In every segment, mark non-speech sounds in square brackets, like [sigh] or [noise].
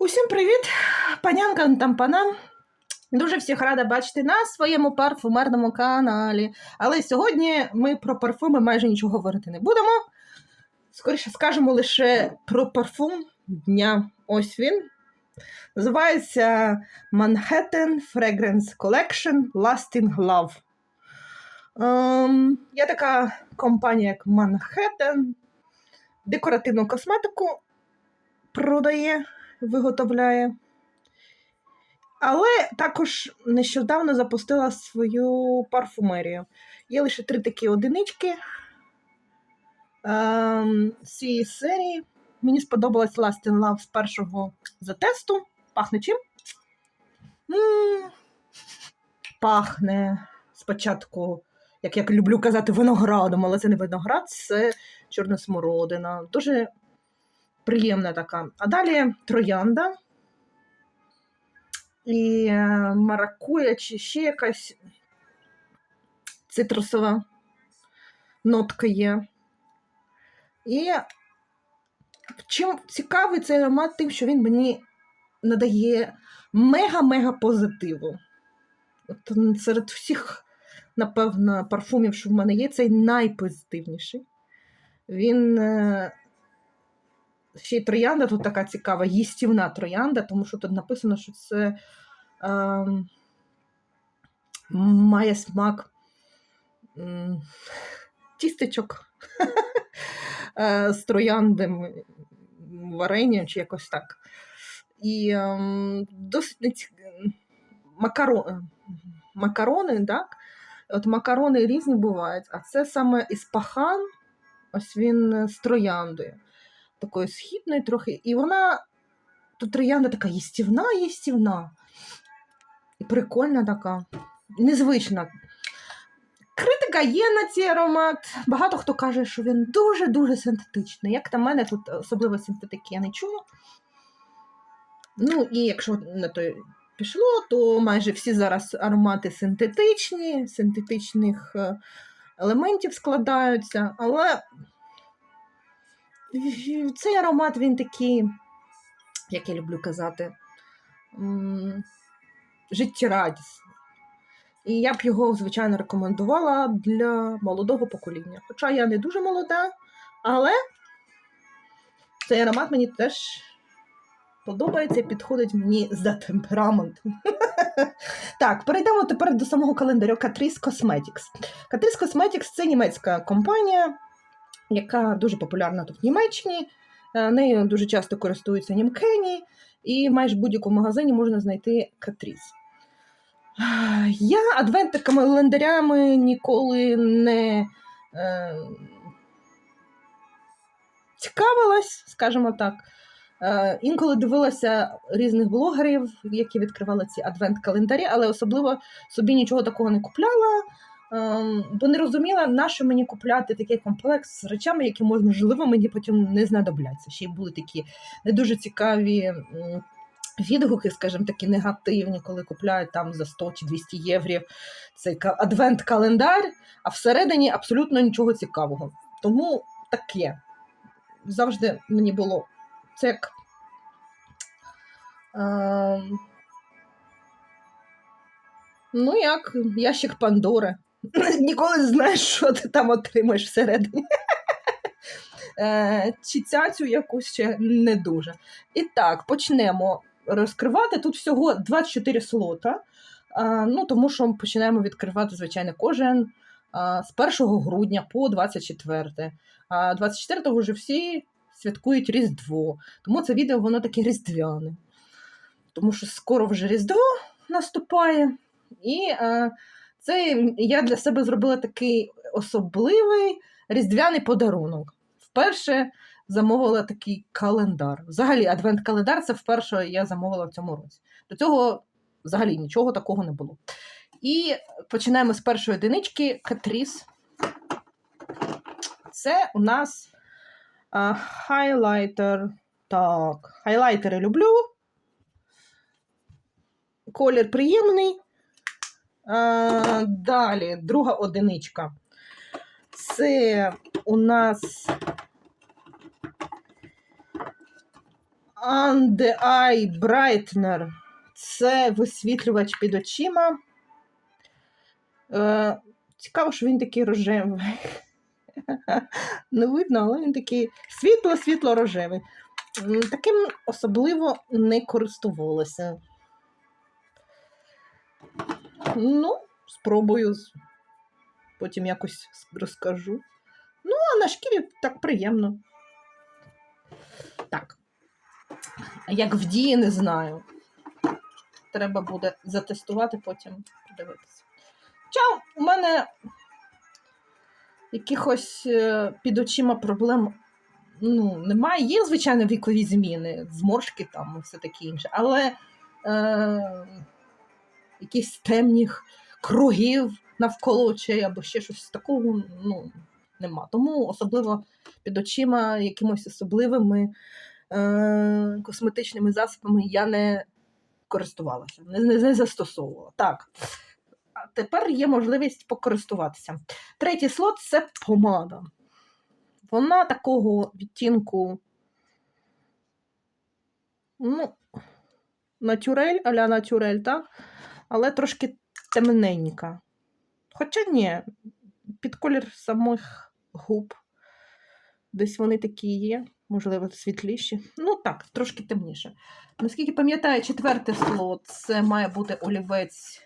Усім привіт, панянкам та панам. Дуже всіх рада бачити на своєму парфумерному каналі. Але сьогодні ми про парфуми майже нічого говорити не будемо. Скоріше скажемо лише про парфум дня. Ось він. Називається Manhattan Fragrance Collection Lasting Love. Ем, є така компанія, як Manhattan. Декоративну косметику продає виготовляє. Але також нещодавно запустила свою парфумерію. Є лише три такі одинички ем, з цієї серії. Мені сподобалась Last in Love з першого затесту. Пахне чим? м пахне спочатку, як я люблю казати, виноградом, але це не виноград, це чорна смородина. Дуже приємна така. А далі троянда і е, маракуя, чи ще якась цитрусова нотка є. І чим цікавий цей аромат, тим, що він мені надає мега-мега позитиву. От серед всіх, напевно, парфумів, що в мене є, цей найпозитивніший. Він е, ще й троянда тут така цікава, їстівна троянда, тому що тут написано, що це е, має смак е, тістечок [laughs] е, з трояндим варенням чи якось так. І е, досить макарони, макарони, так? От макарони різні бувають, а це саме іспахан, ось він з трояндою такої східної трохи, і вона тут троянда така їстівна, їстівна. І прикольна така, незвична. Критика є на цей аромат. Багато хто каже, що він дуже-дуже синтетичний. Як на мене, тут особливо синтетики я не чую. Ну, і якщо на то пішло, то майже всі зараз аромати синтетичні, синтетичних е, елементів складаються, але цей аромат він такий, як я люблю казати, життєрадісний. І я б його, звичайно, рекомендувала для молодого покоління. Хоча я не дуже молода, але цей аромат мені теж подобається і підходить мені за темпераментом. [laughs] Так, перейдемо тепер до самого календарю Catrice Cosmetics. Catrice Cosmetics це німецька компанія яка дуже популярна тут в Німеччині. Е, нею дуже часто користуються німкені, і майже в будь-якому магазині можна знайти катріс. Я адвентиками календарями ніколи не е, цікавилась, скажімо так. Е, інколи дивилася різних блогерів, які відкривали ці адвент-календарі, але особливо собі нічого такого не купляла. Ем, бо не розуміла, на що мені купляти такий комплекс з речами, які можливо мені потім не знадобляться. Ще й були такі не дуже цікаві відгуки, скажімо такі, негативні, коли купляють там за 100 чи 200 євро цей адвент-календар, а всередині абсолютно нічого цікавого. Тому таке. Завжди мені було це як. Е, Ну, як ящик Пандори. [laughs] Ніколи не знаєш, що ти там отримаєш всередині. [laughs] Е, чи цяцю якусь ще не дуже. І так, почнемо розкривати. Тут всього 24 слота. Ну, Тому що починаємо відкривати, звичайно, кожен з 1 грудня по 24. А 24-го вже всі святкують Різдво. Тому це відео воно таке різдвяне. Тому що скоро вже Різдво наступає. І це я для себе зробила такий особливий різдвяний подарунок. Вперше замовила такий календар. Взагалі, адвент-календар це вперше я замовила в цьому році. До цього взагалі нічого такого не було. І починаємо з першої одинички Катріс. Це у нас а, хайлайтер. Так, хайлайтери люблю. Колір приємний. А, Далі, друга одиничка. Це у нас Under Eye Brightener. Це висвітлювач під очима. Е, цікаво, що він такий рожевий. [laughs] Не видно, але він такий світло-світло рожевий. Таким особливо не користувалася. Ну, спробую. Потім якось розкажу. Ну, а на шкірі так приємно. Так. Як в дії, не знаю. Треба буде затестувати, потім подивитися. Хоча у мене якихось е, під очима проблем ну, немає. Є, звичайно, вікові зміни, зморшки там і все таке інше, але е, якихось темних кругів навколо очей або ще щось такого ну, нема. Тому особливо під очима якимось особливими е, косметичними засобами я не користувалася, не, не, не застосовувала. Так. А тепер є можливість покористуватися. Третій слот це помада. Вона такого відтінку. Ну, натюрель, а-ля натюрель, так? Але трошки темненька. Хоча ні, під колір самих губ. Десь вони такі є, можливо, світліші. Ну так, трошки темніше. Наскільки пам'ятаю, четвертий слот це має бути олівець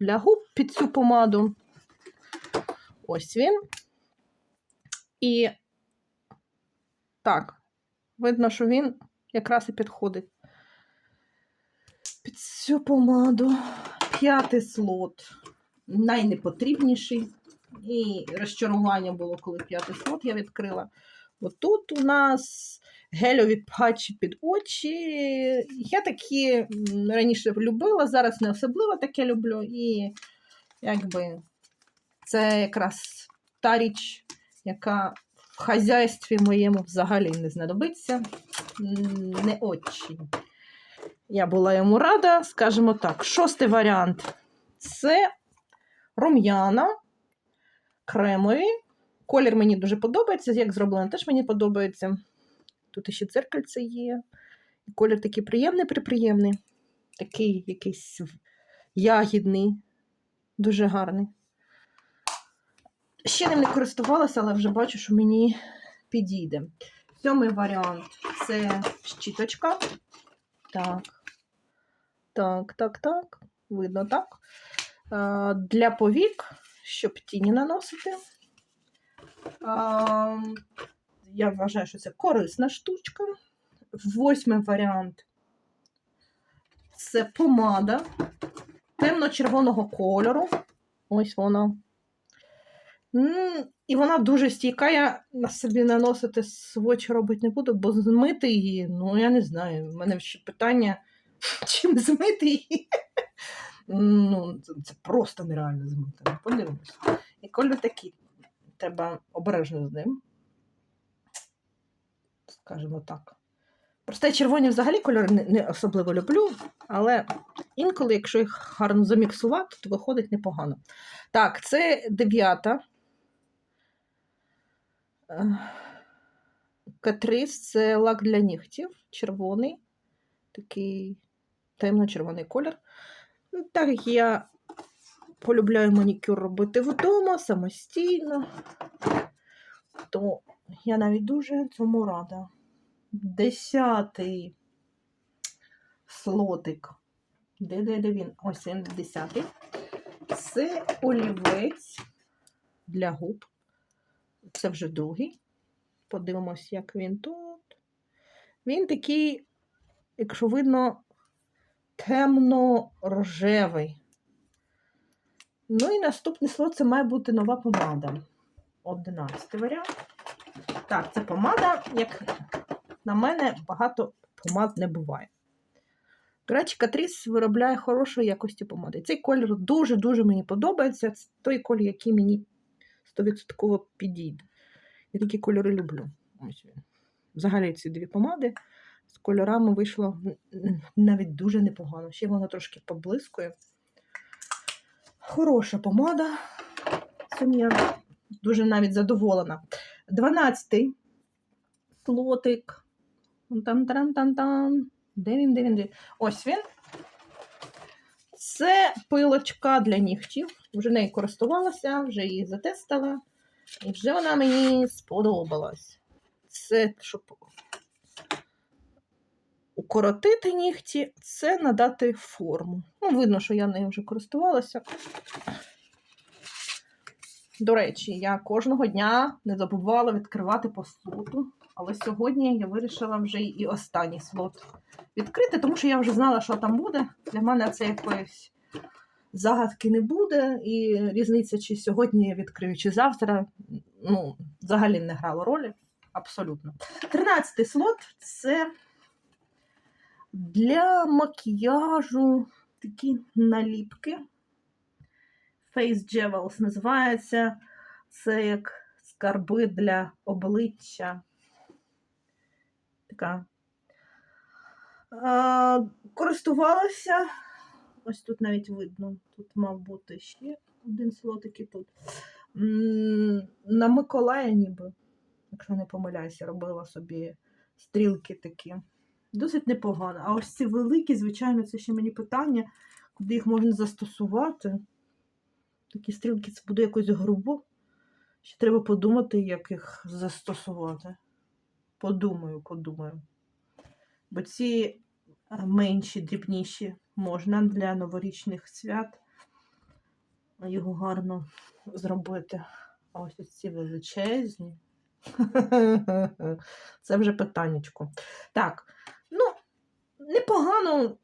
для губ під цю помаду. Ось він. І так, видно, що він якраз і підходить під цю помаду. П'ятий слот найнепотрібніший. І розчарування було, коли п'ятий слот я відкрила. Отут у нас гельові патчі під очі. Я такі раніше любила, зараз не особливо таке люблю. І якби це якраз та річ, яка в хазяйстві моєму взагалі не знадобиться. Не очень. Я була йому рада, скажімо так. Шостий варіант це рум'яна, кремові. Колір мені дуже подобається, як зроблено, теж мені подобається. Тут ще дзеркальце є. Колір такий приємний, приприємний. Такий якийсь ягідний, дуже гарний. Ще ним не користувалася, але вже бачу, що мені підійде. Сьомий варіант це щіточка. Так. Так, так, так. Видно так. Для повік, щоб тіні наносити. Я вважаю, що це корисна штучка. Восьмий варіант це помада темно-червоного кольору. Ось вона. І вона дуже стійка. Я на собі наносити свочі робити не буду, бо змити її, ну я не знаю. У мене ще питання, чим змити її. Ну, це, просто нереально змити. Ну, Подивимось. І колір такий. Треба обережно з ним. Скажімо так. Просто червоні взагалі кольори не, не особливо люблю, але інколи, якщо їх гарно заміксувати, то виходить непогано. Так, це дев'ята. Е, Катрис це лак для нігтів, червоний, такий темно-червоний колір. Ну, Так як я полюбляю манікюр робити вдома самостійно, то я навіть дуже цьому рада. Десятий слотик. Де, де, де він? Ось він, десятий. Це олівець для губ. Це вже другий. Подивимось, як він тут. Він такий, якщо видно, темно-рожевий. Ну і наступний слот це має бути нова помада. Одинадцятий варіант. Так, це помада, як на мене, багато помад не буває. До речі, Катріс виробляє хорошої якості помади. Цей колір дуже-дуже мені подобається. Це той колір, який мені 100% підійде. Я такі кольори люблю. Ось він. Взагалі ці дві помади з кольорами вийшло навіть дуже непогано. Ще воно трошки поблискує. Хороша помада. Цим я дуже навіть задоволена. 12-й слотик. там там там там Де він, де він, де він? Ось він. Це пилочка для нігтів. Вже нею користувалася, вже її затестила. І вже вона мені сподобалась. Це щоб укоротити нігті, це надати форму. Ну, видно, що я нею вже користувалася. До речі, я кожного дня не забувала відкривати посуду, але сьогодні я вирішила вже і останній слот відкрити, тому що я вже знала, що там буде. Для мене це якоїсь загадки не буде, і різниця, чи сьогодні я відкрию, чи завтра, ну, взагалі не грало ролі. Абсолютно. Тринадцятий слот це для макіяжу такі наліпки. Face Jewels називається. Це як скарби для обличчя. Така. Користувалася. Ось тут навіть видно. Тут мав бути ще один слотик і тут. На Миколая ніби, якщо не помиляюся, робила собі стрілки такі. Досить непогано. А ось ці великі, звичайно, це ще мені питання, куди їх можна застосувати. Такі стрілки це буде якось грубо. Ще треба подумати, як їх застосувати. Подумаю, подумаю. Бо ці е, менші, дрібніші можна для новорічних свят його гарно зробити. А ось ці величезні. [laughs] Це вже питаннячко. Так, непогано.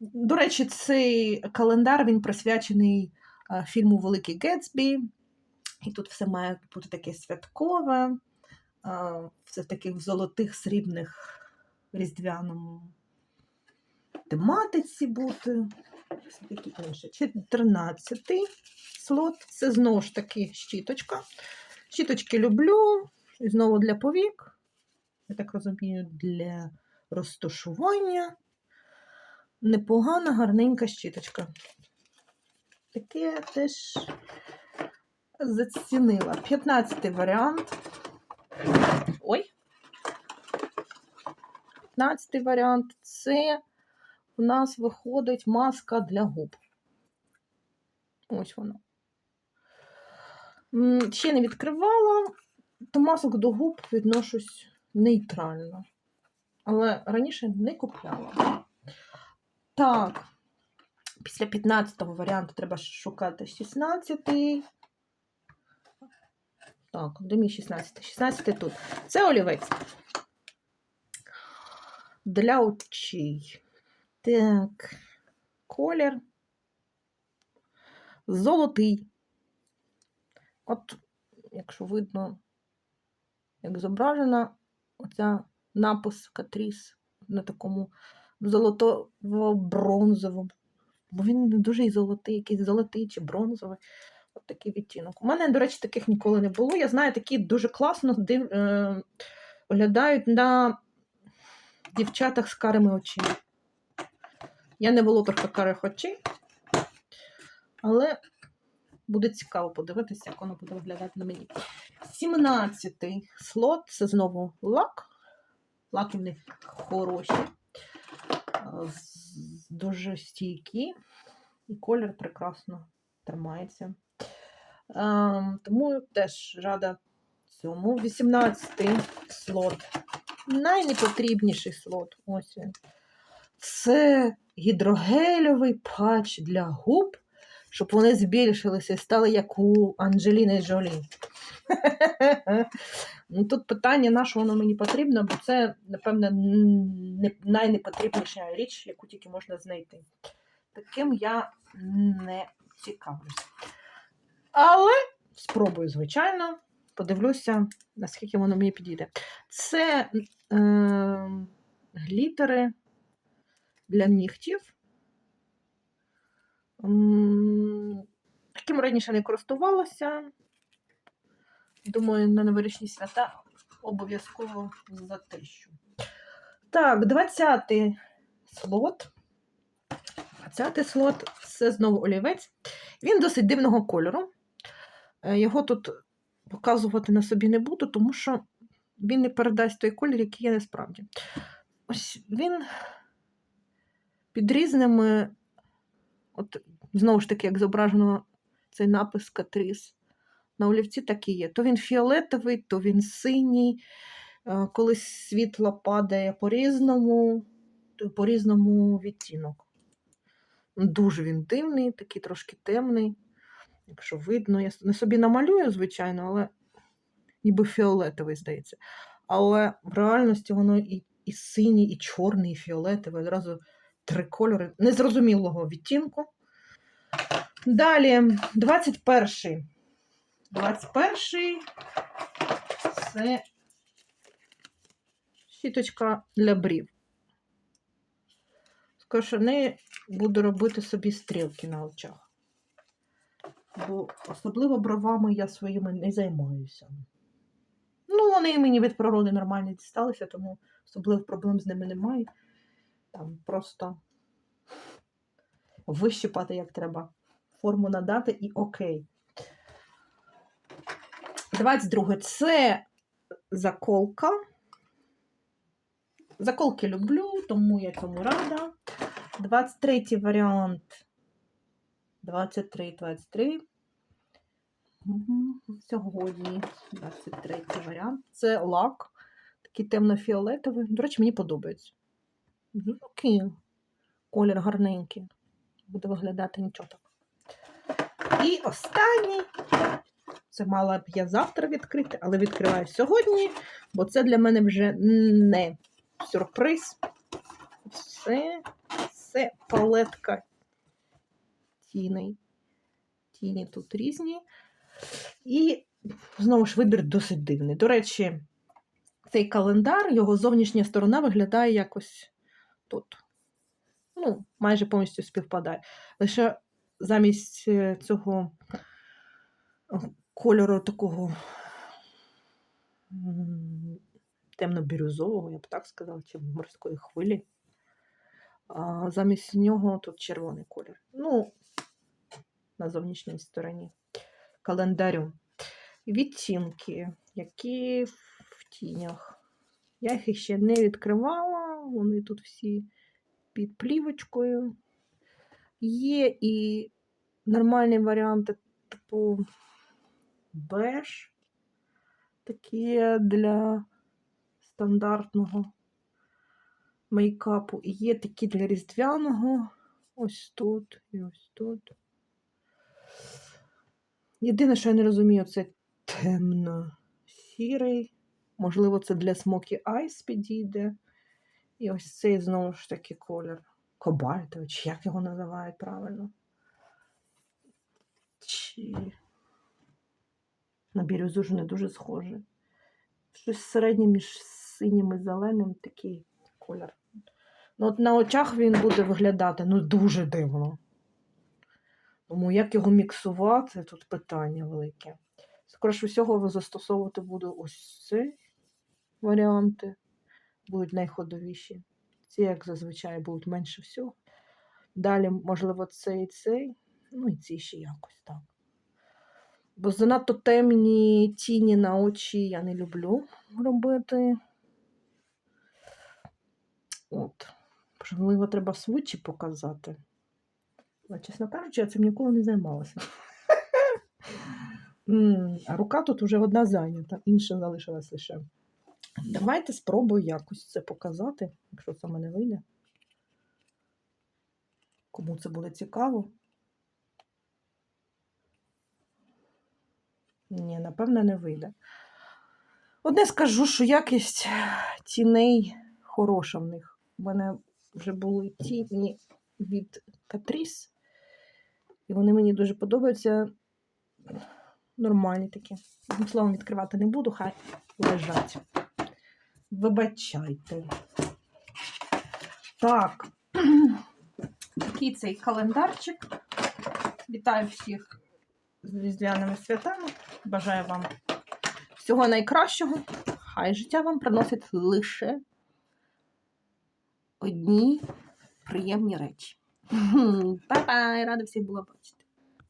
До речі, цей календар він присвячений е, фільму Великий Гетсбі. І тут все має бути таке святкове, е, все в таких золотих срібних різдвяному тематиці бути. 14 слот. Це знову ж таки щіточка. Щіточки люблю. І знову для повік. Я так розумію, для розташування. Непогана, гарненька щіточка. Таке теж зацінила. 15-й варіант. Ой. 15-й варіант це у нас виходить маска для губ. Ось вона. Ще не відкривала, до масок до губ відношусь нейтрально. Але раніше не купляла. Так, після 15-го варіанту треба шукати 16-й. Так, де мій 16? 16 тут. Це олівець. Для очей. Так, колір. Золотий. От, якщо видно, як зображена оця напис Катріс на такому золотово-бронзовому. Бо він не дуже і золотий, якийсь золотий чи бронзовий. От такий відтінок. У мене, до речі, таких ніколи не було. Я знаю, такі дуже класно див... е... виглядають на дівчатах з карими очима. Я не володарка карих очей, але буде цікаво подивитися, як воно буде виглядати на мені. 17-й слот це знову лак. Лаки в них хороші, дуже стійкі, і колір прекрасно тримається. Ем, Тому теж рада цьому. 18-й слот. Найнепотрібніший слот. Ось він. Це гідрогельовий патч для губ, щоб вони збільшилися і стали як у Анджеліни Джолі. [laughs] Ну, Тут питання, на що воно мені потрібно, бо це, напевне, найнепотрібніша річ, яку тільки можна знайти. Таким я не цікавлюсь. Але спробую, звичайно, подивлюся, наскільки воно мені підійде. Це е, глітери для нігтів. Таким раніше не користувалася. Думаю, на новорічні свята обов'язково затищу. Так, 20-й слот. 20-й слот це знову олівець. Він досить дивного кольору. Е, Його тут показувати на собі не буду, тому що він не передасть той колір, який є насправді. ось він під різними, от знову ж таки, як зображено цей напис Катріс. На олівці так і є. То він фіолетовий, то він синій. Е, Коли світло падає по-різному, по-різному відтінок. Дуже він дивний, такий трошки темний. Якщо видно, я не собі намалюю, звичайно, але ніби фіолетовий, здається. Але в реальності воно і, і синій, і чорний, і фіолетовий. Одразу три кольори незрозумілого відтінку. Далі, 21-й. 21-й це щіточка для брів. Нею буду робити собі стрілки на очах. Бо особливо бровами я своїми не займаюся. Ну, вони мені від природи нормально дісталися, тому особливих проблем з ними немає. Там просто вищипати як треба, форму надати і окей. 22 це заколка. Заколки люблю, тому я цьому рада. 23 варіант. 23, 23. Сьогодні 23 варіант. Це лак. Такий темно-фіолетовий. До речі, мені подобається. Такий колір гарненький. Буде виглядати нічого так. І останній. Це мала б я завтра відкрити, але відкриваю сьогодні, бо це для мене вже не сюрприз. Це, це палетка тіней. Тіні тут різні. І знову ж вибір досить дивний. До речі, цей календар, його зовнішня сторона виглядає якось тут. Ну, майже повністю співпадає. Лише замість е, цього кольору такого темно-бірюзового, я б так сказала, чи морської хвилі. А замість нього тут червоний колір. Ну, на зовнішній стороні календарю. Відтінки, які в тінях. Я їх ще не відкривала, вони тут всі під плівочкою. Є і нормальні варіанти, типу беж, такі для стандартного мейкапу. І є такі для різдвяного. Ось тут і ось тут. Єдине, що я не розумію, це темно-сірий. Можливо, це для Smoky Eyes підійде. І ось цей знову ж таки колір. Кобальтовий, чи як його називають правильно? Чи на бірюзу ж не дуже схоже. Щось середнє між синім і зеленим такий колір. Ну, от на очах він буде виглядати ну, дуже дивно. Тому як його міксувати, тут питання велике. Скоріше всього, застосовувати буду ось ці варіанти. Будуть найходовіші. Ці, як зазвичай, будуть менше всього. Далі, можливо, цей і цей. Ну і ці ще якось так. Бо занадто темні тіні на очі я не люблю робити. От. Можливо, треба свічі показати. Але, чесно кажучи, я цим ніколи не займалася. [laughs] А рука тут вже одна зайнята, інша залишилась лише. Давайте спробую якось це показати, якщо це мене вийде. Кому це буде цікаво. Ні, напевно, не вийде. Одне скажу, що якість тіней хороша в них. У мене вже були тіні від Катріс, і вони мені дуже подобаються. Нормальні такі. Одним словом, відкривати не буду, хай лежать. Вибачайте. Так, [clears throat] такий цей календарчик. Вітаю всіх з різдвяними святами. Бажаю вам всього найкращого. Хай життя вам приносить лише одні приємні речі. Па-па! Рада всіх була бачити.